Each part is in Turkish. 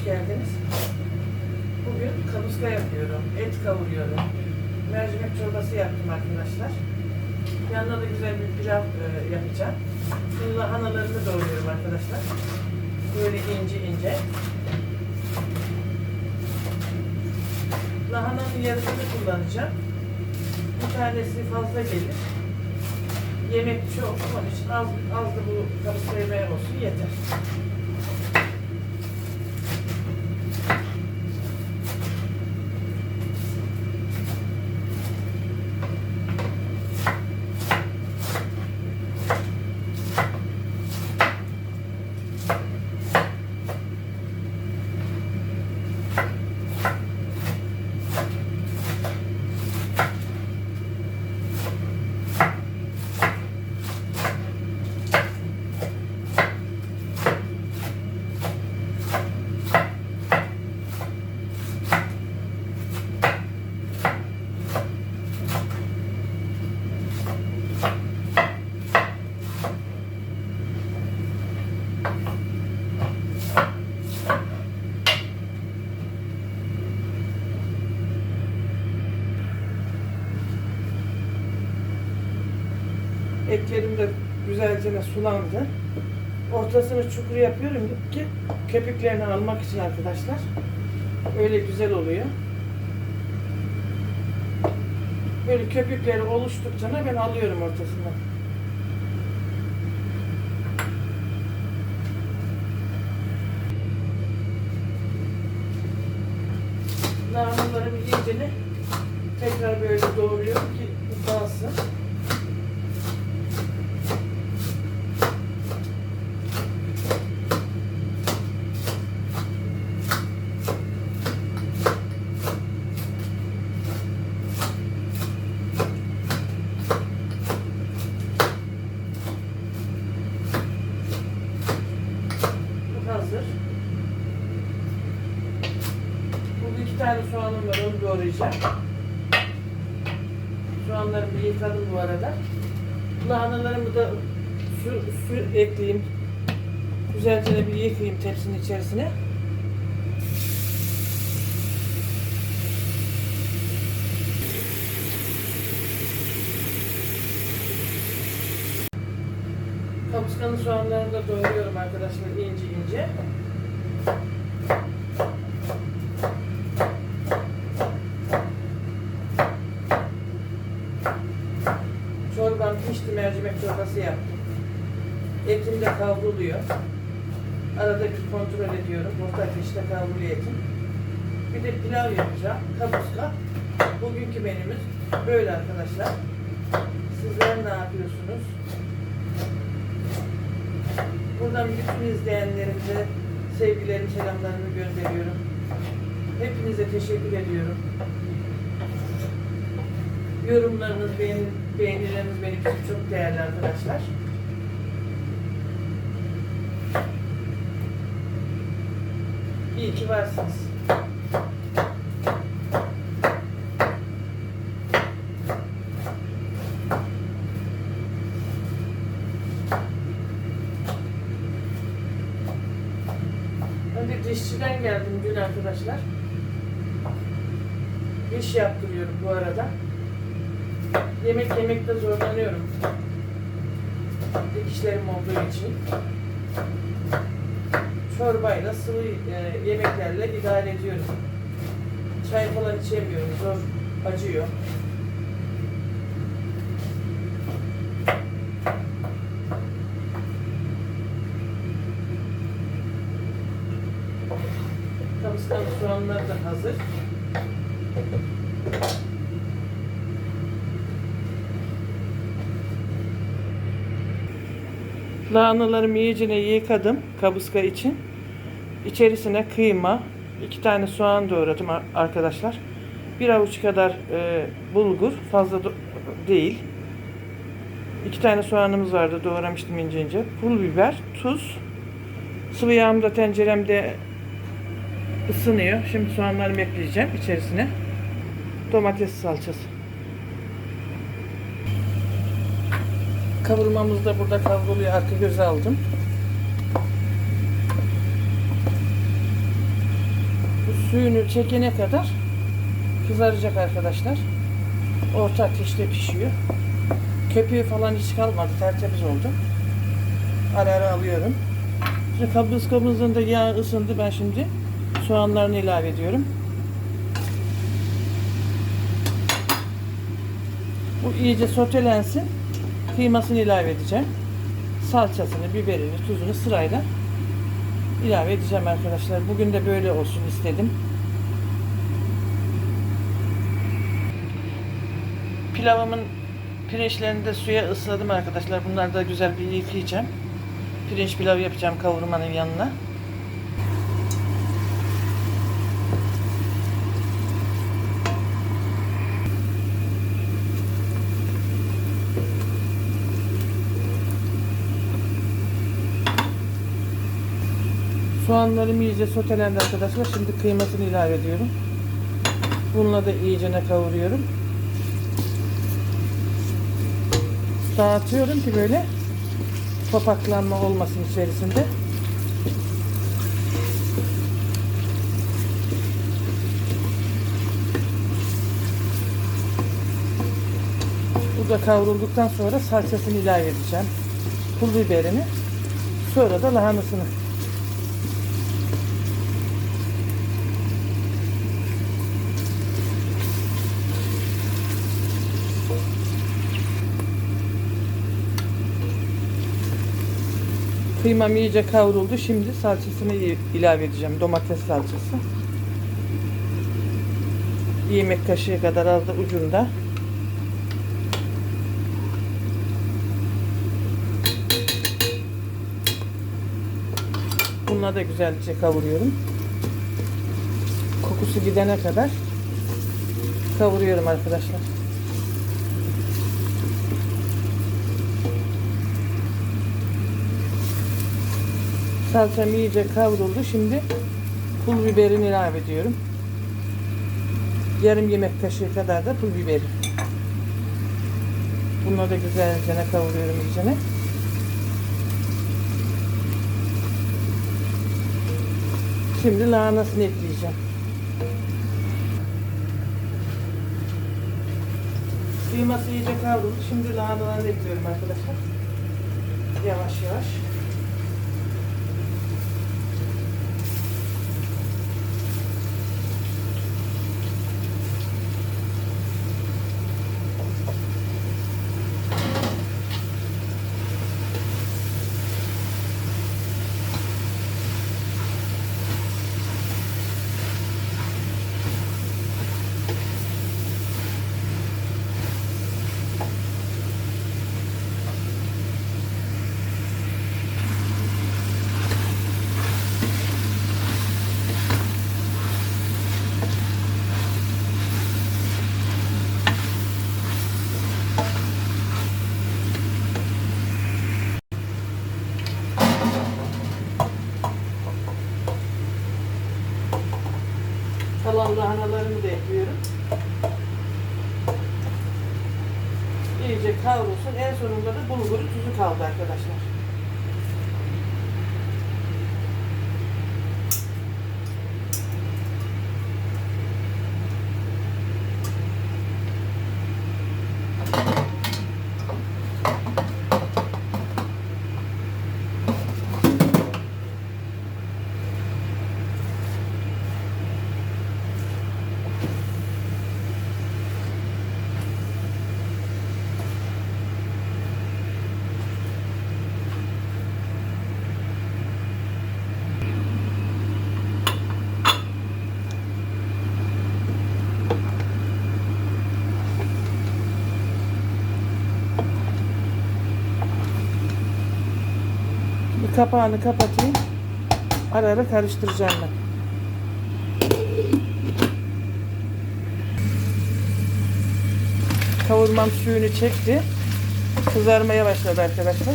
hoş geldiniz. Bugün kapuska yapıyorum, et kavuruyorum. Mercimek çorbası yaptım arkadaşlar. Yanına da güzel bir pilav e, yapacağım. Şimdi lahanalarını doğruyorum arkadaşlar. Böyle ince ince. Lahananın yarısını kullanacağım. Bir tanesi fazla gelir. Yemek çok, onun için az, az da bu kapuska yemeği olsun yeter. Etlerim de güzelce sulandı. Ortasını çukur yapıyorum ki köpüklerini almak için arkadaşlar. Öyle güzel oluyor. Böyle köpükleri oluştukça ben alıyorum ortasından. Lahanalarımı iyicene tekrar böyle doğruyorum ki dağılsın. Bu hazır. Bu iki tane soğanım var, onu doğrayacağım. Soğanlarımı yıkadım bu arada. Lahanalarımı da su, su ekleyeyim. Güzelce de bir yıkayayım tepsinin içerisine. Kapuskanın soğanlarını da doğruyorum arkadaşlar ince ince. Çorbam pişti, mercimek çorbası yaptım. Etim de kavruluyor. Kontrol ediyorum. Orta ateşte kavruluyor etim. Bir de pilav yapacağım. Kapuska. Bugünkü menümüz böyle arkadaşlar. Sizler ne yapıyorsunuz? Buradan bütün izleyenlerimize sevgilerimi, selamlarımı gönderiyorum. Hepinize teşekkür ediyorum. Yorumlarınız, beğeni, beğenileriniz benim için çok değerli arkadaşlar. İyi ki varsınız. Ben de dişçiden geldim dün arkadaşlar. Diş yaptırıyorum bu arada. Yemek yemekte zorlanıyorum. Dikişlerim olduğu için. Çorbayla, sıvı e, yemeklerle idare ediyorum. Çay falan içemiyorum, zor acıyor. Kamışkan soğanlar da hazır. Lahanalarımı iyicene yıkadım kabuska için. İçerisine kıyma, iki tane soğan doğradım ar- arkadaşlar. Bir avuç kadar e, bulgur, fazla değil. İki tane soğanımız vardı, doğramıştım ince ince. Pul biber, tuz. Sıvı yağım da tenceremde ısınıyor. Şimdi soğanlarımı ekleyeceğim içerisine. Domates salçası. Kavurmamız da burada kavruluyor. Arka göze aldım. Suyunu çekene kadar kızaracak arkadaşlar. Orta ateşte pişiyor. Köpüğü falan hiç kalmadı. Tertemiz oldu. Ara ara alıyorum. Şimdi kaburgamızın da yağ ısındı. Ben şimdi soğanlarını ilave ediyorum. Bu iyice sotelensin. Kıymasını ilave edeceğim. Salçasını, biberini, tuzunu sırayla ilave edeceğim arkadaşlar. Bugün de böyle olsun istedim. Pilavımın pirinçlerini de suya ısladım arkadaşlar. Bunları da güzel bir yıkayacağım. Pirinç pilav yapacağım kavurmanın yanına. Soğanlarım iyice sotelendi arkadaşlar. Şimdi kıymasını ilave ediyorum. Bununla da iyicene kavuruyorum. Dağıtıyorum ki böyle topaklanma olmasın içerisinde. Bu da kavrulduktan sonra salçasını ilave edeceğim. Pul biberini. Sonra da lahanasını. Kıymam iyice kavruldu. Şimdi salçasını ilave edeceğim. Domates salçası. Bir yemek kaşığı kadar az da ucunda. Bununla da güzelce kavuruyorum. Kokusu gidene kadar kavuruyorum arkadaşlar. Salçam iyice kavruldu. Şimdi pul biberini ilave ediyorum. Yarım yemek kaşığı kadar da pul biberi. Bunları da güzelce kavuruyorum iyicene. Şimdi lahanasını ekleyeceğim. Kıyması iyice kavruldu. Şimdi lahanalarını ekliyorum arkadaşlar. Yavaş yavaş. Kalan lahanalarımı da ekliyorum. İyice kavrulsun. En sonunda da bulguru tuzu kaldı arkadaşlar. Kapağını kapatayım. Ara ara karıştıracağım ben. Kavurmam suyunu çekti. Kızarmaya başladı arkadaşlar.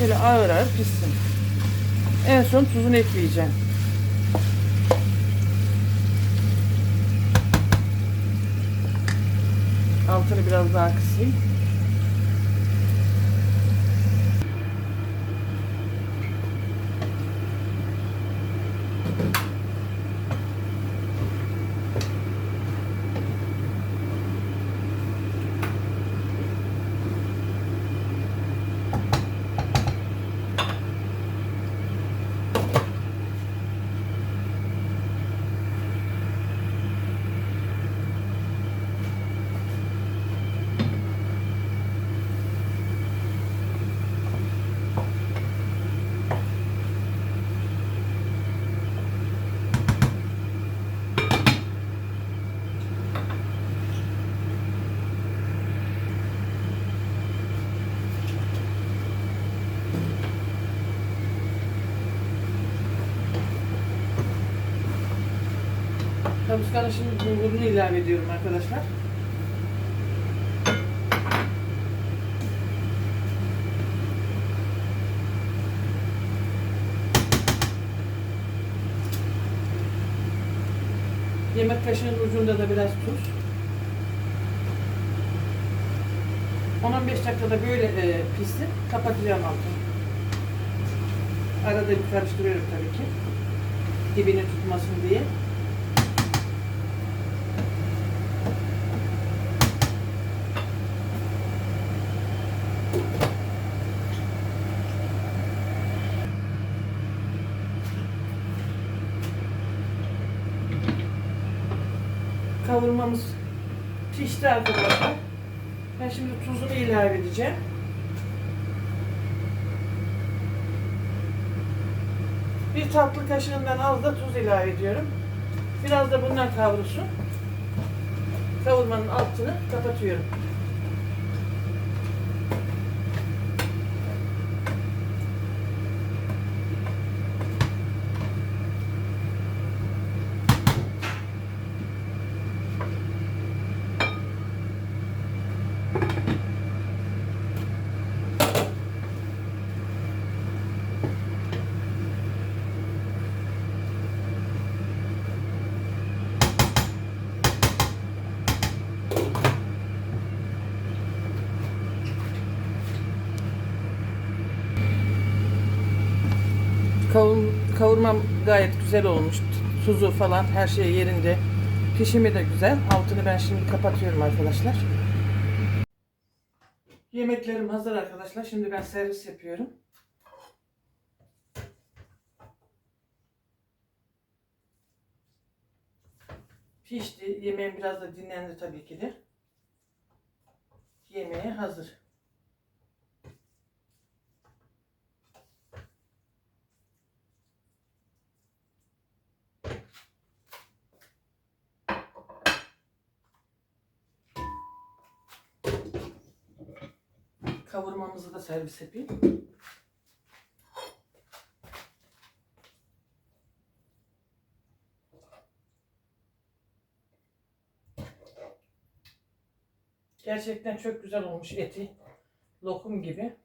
Böyle ağır ağır pişsin. En son tuzunu ekleyeceğim. Altını biraz daha kısayım. Kabuskanın şimdi bulgurunu ilave ediyorum arkadaşlar. Yemek kaşığının ucunda da biraz tuz. 10-15 dakikada böyle e, pişsin. Kapatacağım altını. Arada bir karıştırıyorum tabii ki. Dibini tutmasın diye. Kavurmamız pişti arkadaşlar. Ben şimdi tuzunu ilave edeceğim. Bir tatlı kaşığından az da tuz ilave ediyorum. Biraz da bundan kavrulsun. Kavurmanın altını kapatıyorum. Kavur, kavurmam gayet güzel olmuş. Tuzu falan her şey yerinde. Pişimi de güzel. Altını ben şimdi kapatıyorum arkadaşlar. Yemeklerim hazır arkadaşlar. Şimdi ben servis yapıyorum. Pişti. Yemeğim biraz da dinlendi tabii ki de. Yemeğe hazır. Kavurmamızı da servis yapayım. Gerçekten çok güzel olmuş eti. Lokum gibi.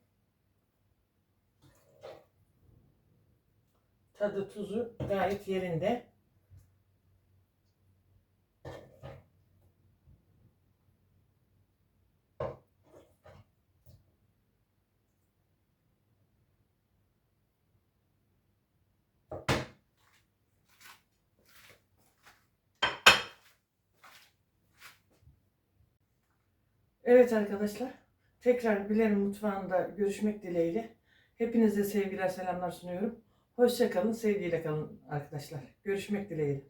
Tadı tuzu gayet yerinde. Evet arkadaşlar. Tekrar Bilal'in mutfağında görüşmek dileğiyle. Hepinize sevgiler selamlar sunuyorum. Hoşça kalın, sevgiyle kalın arkadaşlar. Görüşmek dileğiyle.